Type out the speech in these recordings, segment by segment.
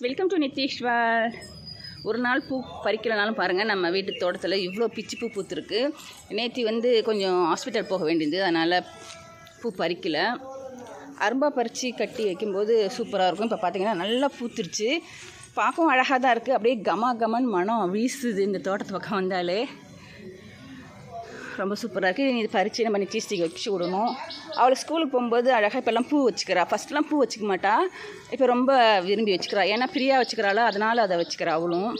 Welcome to Nitheeswar ஒரு நாள் பூ பறிக்கலனாலும் பாருங்கள் நம்ம வீட்டு தோட்டத்தில் இவ்வளோ பிச்சு பூ பூத்துருக்கு. நேற்று வந்து கொஞ்சம் ஹாஸ்பிட்டல் போக வேண்டியது அதனால் பூ பறிக்கலை. அரும்பா பறித்து கட்டி வைக்கும்போது சூப்பராக இருக்கும். இப்போ பார்த்தீங்கன்னா நல்லா பூத்துருச்சு. பார்க்கவும் அழகாக தான் இருக்குது அப்படியே கமா கமன் மனம் வீசுது இந்த தோட்டத்து பக்கம் வந்தாலே. ரொம்ப சூப்பராக இருக்குது இது பறித்து நம்ம நிச்சயஸ்டிக்கு வச்சு விடணும். அவளை ஸ்கூலுக்கு போகும்போது அழகாக இப்போல்லாம் பூ வச்சுக்கிறா. ஃபஸ்ட்லாம் பூ வச்சுக்க மாட்டா. இப்போ ரொம்ப விரும்பி வச்சுக்கிறா. ஏன்னா ஃப்ரீயாக வச்சுக்கிறாளோ? அதனால் அதை வச்சுக்கிறா அவளும்.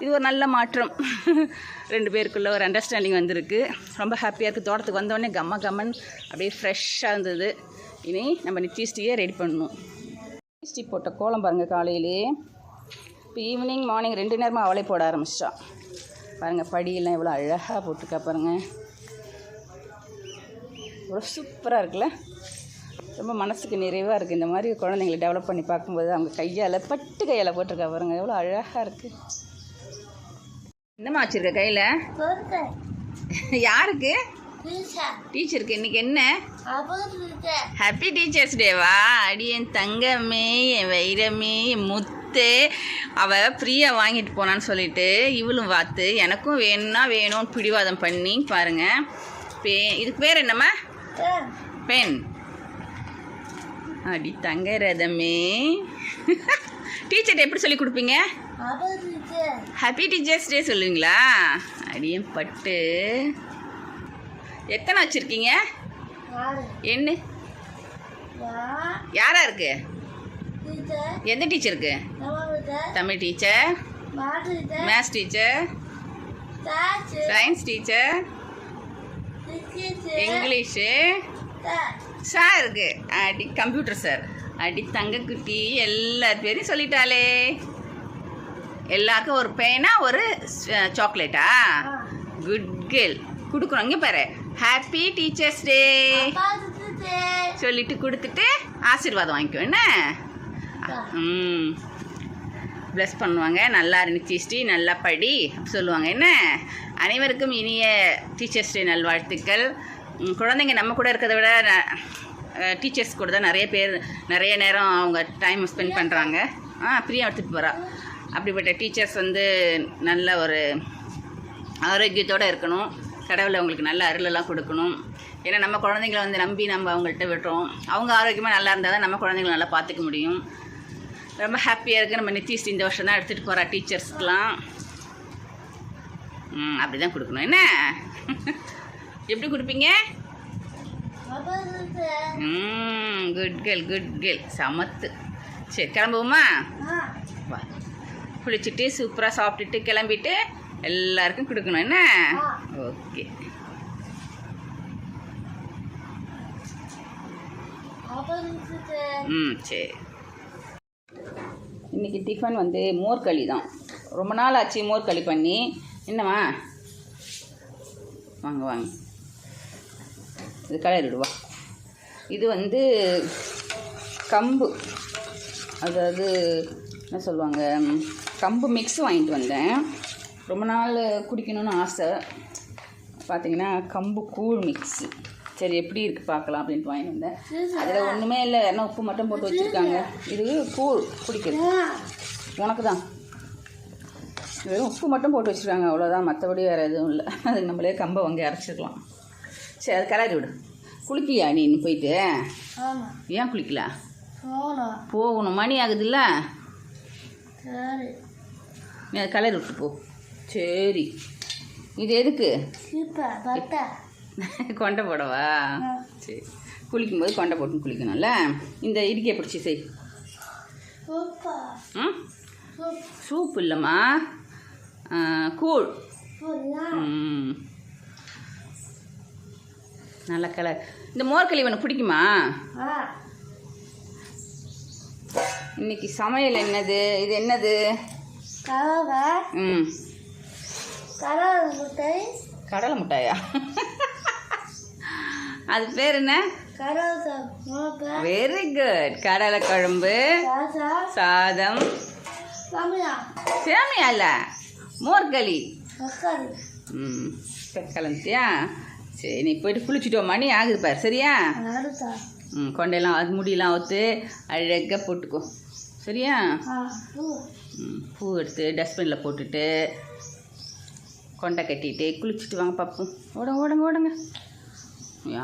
இது ஒரு நல்ல மாற்றம். ரெண்டு பேருக்குள்ள ஒரு அண்டர்ஸ்டாண்டிங் வந்திருக்கு. ரொம்ப ஹாப்பியாக இருக்குது தோட்டத்துக்கு வந்தோடனே கம்ம கம்மன் அப்படியே ஃப்ரெஷ்ஷாக இருந்தது. இனி நம்ம நிச்சயஸ்டியை ரெடி பண்ணணும். நிச்சயஸ்டி போட்ட கோலம் பாருங்கள் காலையிலே. இப்போ ஈவினிங் மார்னிங் ரெண்டு நேரமாக அவளே போட ஆரம்பிச்சிட்டான் பாருங்கள் படியெல்லாம் எவ்வளோ அழகாக போட்டிருக்கா பாருங்கள் எவ்வளோ சூப்பராக இருக்குல்ல? ரொம்ப மனசுக்கு நிறைவாக இருக்குது இந்த மாதிரி குழந்தைங்களை டெவலப் பண்ணி பார்க்கும்போது அவங்க கையால் பட்டு கையால் போட்டிருக்கா பாருங்கள் எவ்வளோ அழகாக இருக்குது என்னம்மா வச்சுருக்க கையில்? யாருக்கு? டீச்சருக்கு. இன்னைக்கு என்ன? ஹாப்பி டீச்சர்ஸ் டேவா அடி என் தங்கமே என் வைரமே என் முத்து அவள் ஃப்ரீயாக வாங்கிட்டு போனான்னு சொல்லிட்டு இவளும் பார்த்து எனக்கும் வேணும்னா வேணும்னு பிடிவாதம் பண்ணி பாருங்க. பே இதுக்கு பேர் என்னம்மா? பென் அடி தங்க ரதமே. டீச்சர்கிட்ட எப்படி சொல்லி கொடுப்பீங்க? ஹாப்பி டீச்சர்ஸ் டே சொல்லுவீங்களா? அடியும் பட்டு. எத்தனை வச்சுருக்கீங்க? என்ன? யாரா இருக்கு? எந்த டீச்சருக்கு? Tamil teacher. Maths teacher. Science. Teacher. English. Sir இருக்கு அடி கம்ப்யூட்டர் சார். அடி தங்கக்குட்டி எல்லார் பேரையும் சொல்லிட்டாளே. எல்லாருக்கும் ஒரு பேனா ஒரு சாக்லேட்டா? Good girl. கொடுக்குறோம் இங்கே பாரு. Happy teachers day. சொல்லிட்டு கொடுத்துட்டு ஆசீர்வாதம் வாங்கிக்கோ. என்ன? ம். ப்ளஸ் பண்ணுவாங்க. நல்லா இருந்துச்சு நல்லா படி. அப்படி சொல்லுவாங்க என்ன? அனைவருக்கும் இனிய டீச்சர்ஸ் டே நல்வாழ்த்துக்கள். குழந்தைங்க நம்ம கூட இருக்கிறத விட டீச்சர்ஸ் கூட தான் நிறைய பேர் நிறைய நேரம் அவங்க டைம் ஸ்பெண்ட் பண்ணுறாங்க ஆ ஃப்ரீயாக எடுத்துகிட்டு போகிறா அப்படிப்பட்ட டீச்சர்ஸ் வந்து நல்ல ஒரு ஆரோக்கியத்தோடு இருக்கணும். கடவுளை அவங்களுக்கு நல்ல அருளெல்லாம் கொடுக்கணும். ஏன்னா நம்ம குழந்தைங்கள வந்து நம்பி நம்ம அவங்கள்ட்ட விடுறோம். அவங்க ஆரோக்கியமாக நல்லா இருந்தால் தான் நம்ம குழந்தைங்கள நல்லா பார்த்துக்க முடியும். ரொம்ப ஹாப்பியாக இருக்குது நம்ம நித்திஷ் இந்த வருஷம் தான் எடுத்துகிட்டு போகிறா டீச்சர்ஸ்க்கெலாம் ம் அப்படி தான் கொடுக்கணும். என்ன? எப்படி கொடுப்பீங்க? ம் குட் கேர்ள் குட் கேர்ள் சமத்து. சரி கிளம்புவோமா? வா. குளிச்சுட்டு சூப்பராக சாப்பிட்டுட்டு கிளம்பிட்டு எல்லாருக்கும் கொடுக்கணும். என்ன? ஓகே. ம் சரி. இன்றைக்கி டிஃபன் வந்து மோர்களி தான். ரொம்ப நாள் ஆச்சு மோர்களி பண்ணி. என்னம்மா? வாங்க வாங்க. இது கலரிடுவா இது வந்து கம்பு. அதாவது என்ன சொல்லுவாங்க? கம்பு மிக்ஸ் வாங்கிட்டு வந்தேன். ரொம்ப நாள் குடிக்கணும்னு ஆசை. பார்த்தீங்கன்னா கம்பு கூழ் மிக்ஸு சரி எப்படி இருக்குது பார்க்கலாம் அப்படின்ட்டு வாங்கிட்டு வந்தேன். அதில் ஒன்றுமே இல்லை. வேணா உப்பு மட்டும் போட்டு வச்சுருக்காங்க. இது கூழ் குடிக்கிறது. உனக்கு தான் வெறும் உப்பு மட்டும் போட்டு வச்சுருக்காங்க. அவ்வளோதான் மற்றபடி வேறு எதுவும் இல்லை. அதுக்கு நம்மளே கம்பை வாங்கி அரைச்சிக்கலாம் சரி அது கிளறி விடு. குளிக்கியா நீ போயிட்டு? ஏன் குளிக்கல? போகணும். மணி ஆகுதுல்ல? நீ அது கலர் விட்டு போ. சரி. இது எதுக்கு? கொண்டை போடவா? சரி. குளிக்கும்போது கொண்டை போட்டு குளிக்கணும்ல? இந்த இடுக்கியை பிடிச்சி செய். சூப் இல்லைம்மா. கூழ். நல்ல கலர். இந்த மோர்களி உனக்கு பிடிக்குமா? இன்னைக்கு சமையல் என்னது? இது என்னது? ம். கடலை மிட்டாயா? அது பேர் என்ன? வெரி குட் கடலை குழம்பு சாதம். சேமியா? இல்ல மோர்களி ம் கலந்துட்டியா சரி நீ போயிட்டு குளிச்சுட்டு வா, மணி ஆகுது பாரு. சரியா? ம் கொண்டையெல்லாம் அது முடியெல்லாம் அவுத்து அழகாக போட்டுக்கோ. சரியா? ம், பூ எடுத்து டஸ்ட்பினில் போட்டுட்டு கொண்டை கட்டிட்டு குளிச்சுட்டு வாங்க பார்ப்போம் ஓடுங்க ஓடுங்க ஓடுங்க.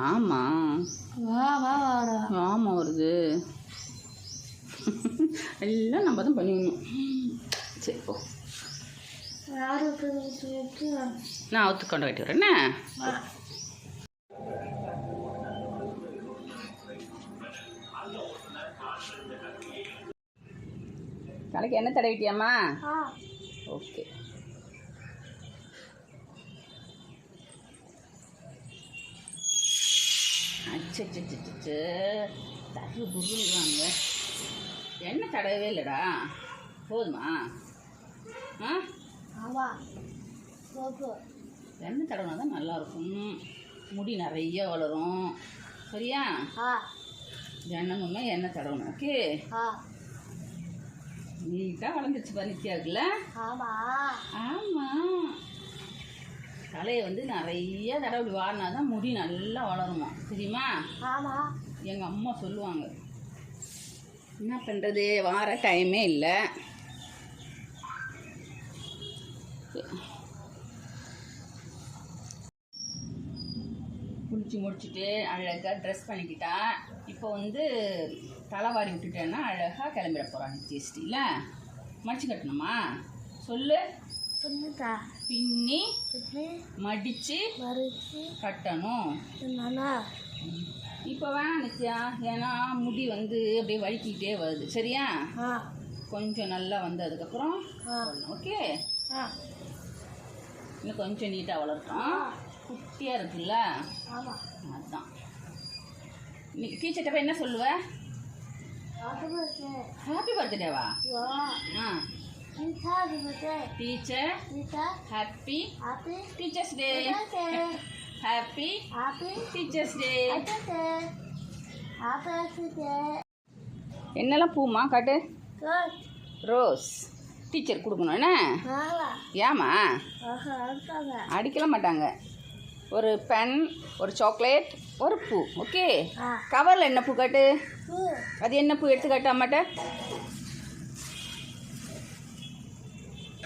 ஆமா. வா வா ஆமாம் வருது. எல்லாம் நம்ம தான் பண்ணிடணும் சரி போ. நான் அவுத்து கொண்டு கட்டி வரேன் தலைக்கு என்ன தடவிட்டியாம்மா? ஓகே. அச்சச்சச்சச்சு தட்டு புரிஞ்சுவாங்க எண்ணெய் தடவவே இல்லைடா? போதுமா? ஆ? எண்ணெய் தடவினா தான் நல்லாயிருக்கும். முடி நிறைய வளரும். சரியா? தினமுமே எண்ணெய் தடவணும் ஓகே? நீட்டாக வளர்ந்துச்சு பா நித்யாவுக்குல்ல ஆமா. ஆமாம் தலையை வந்து நிறைய தடவை வாடினா தான் முடி நல்லா வளருமா? தெரியுமா? ஆமா. எங்கள் அம்மா சொல்லுவாங்க என்ன பண்ணுறது வார டைமே இல்லை. குளிச்சு முடிச்சுட்டு அழகாக ட்ரெஸ் பண்ணிக்கிட்டா இப்போ வந்து தலைவாரி விட்டுட்டேன்னா அழகாக கிளம்பிட போகிறான் நித்யஸ்ரீல மடிச்சு கட்டணுமா? சொல்லு. பின்னி புண்ணு மடித்து மறுச்சு கட்டணும். இப்போ வேணாம் நித்யா. ஏன்னா முடி வந்து அப்படியே வழுக்கிக்கிட்டே வருது. சரியா? கொஞ்சம் நல்லா வந்ததுக்கப்புறம் ஆ. ஓகே? இன்னும் கொஞ்சம் நீட்டாக வளர்த்தோம் குட்டியாக இருக்குல்ல? அதுதான் நீ டீச்சர்கிட்ட போய் என்ன சொல்லுவ? ஹாப்பி பர்த்டேவா வா. ஆ. Teacher happy teachers day happy teachers day என்னெல்லாம் பூமா? காட்டு. குட் ரோஸ் டீச்சர் கொடுக்கணும். என்ன? ஏமா அடிக்கல மாட்டாங்க. ஒரு பென் ஒரு சாக்லேட் ஒரு பூ. ஓகே கவரில் என்ன பூ காட்டு? அது என்ன பூ? எடுத்து காட்ட மாட்ட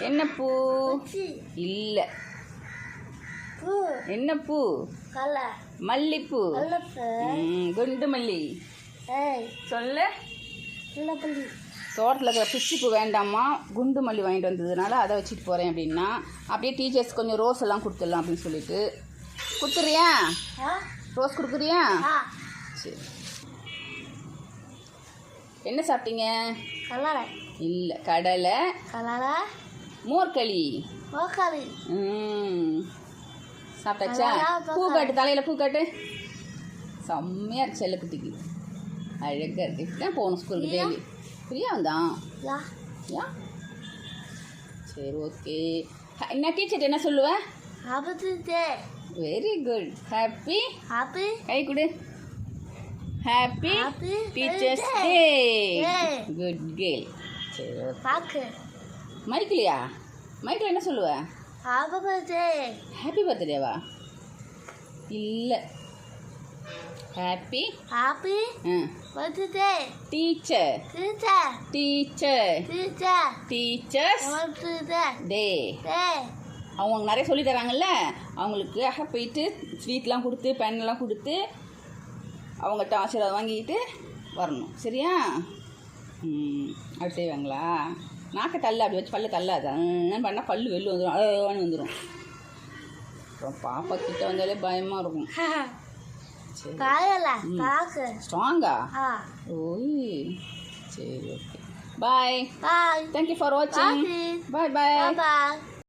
என்ன பூ? இல்லை. பூ. என்ன பூ? மல்லிப்பூ. குண்டு மல்லி. சொல்லு. தோட்டத்தில் இருக்கிற பிச்சி பூ வேண்டாமா குண்டு மல்லி வாங்கிட்டு வந்ததுனால அதை வச்சுட்டு போகிறேன் அப்படின்னா அப்படியே டீச்சர்ஸ் கொஞ்சம் ரோஸ் எல்லாம் கொடுத்துடலாம் அப்படின்னு சொல்லிட்டு. கொடுத்துறியா ரோஸ் கொடுக்குறியா? சரி. என்ன சாப்பிட்டீங்க? இல்லை கடலை. கலரா. மோர்களி. மோக்காளி ம். சாப்பிட்டாச்சா? பூ காட்டு தலையில் பூ காட்டு செம்மையாக இருக்கு செல்லக்குட்டிக்கு. அழகாக இருக்கு. தான் போகணும் ஸ்கூலுக்கு டெய்லி. ஃப்ரீயா வந்தான் யா சரி ஓகே. என்ன டீச்சர் என்ன சொல்லுவேன் வெரி குட் ஹாப்பி ஹாப்பி கை கொடு. Happy teachers. Day. Good girl சரி ஓகே. பாக்கு. மைக்கிலையா மைக்கில் என்ன சொல்லுவேன் ஹாப்பி டே ஹாப்பி பர்த்டேவா இல்லை. Happy happy birthday teacher teacher teacher teacher teachers birthday day day அவங்க நிறைய சொல்லி தராங்கல்ல? அவங்களுக்கு அஹ், போயிட்டு ஸ்வீட்லாம் கொடுத்து பென்லாம் கொடுத்து அவங்கள்ட்ட ஆசீர்வாதம் வாங்கிட்டு வரணும். சரியா? ம். அப்படி செய்வாங்களா நாக்கை தள்ள அப்படி வச்சு பல்ல தள்ளாது. பண்ணால் பல்லு வெளில வந்துடும் அழகானு வந்துடும் அப்புறம் பாப்பா கிட்ட வந்தாலே பயமாக இருக்கும். ஸ்ட்ராங்கா ஓய். சரி okay. Bye bye thank you for வாட்சிங் பாய் பாய் பாய்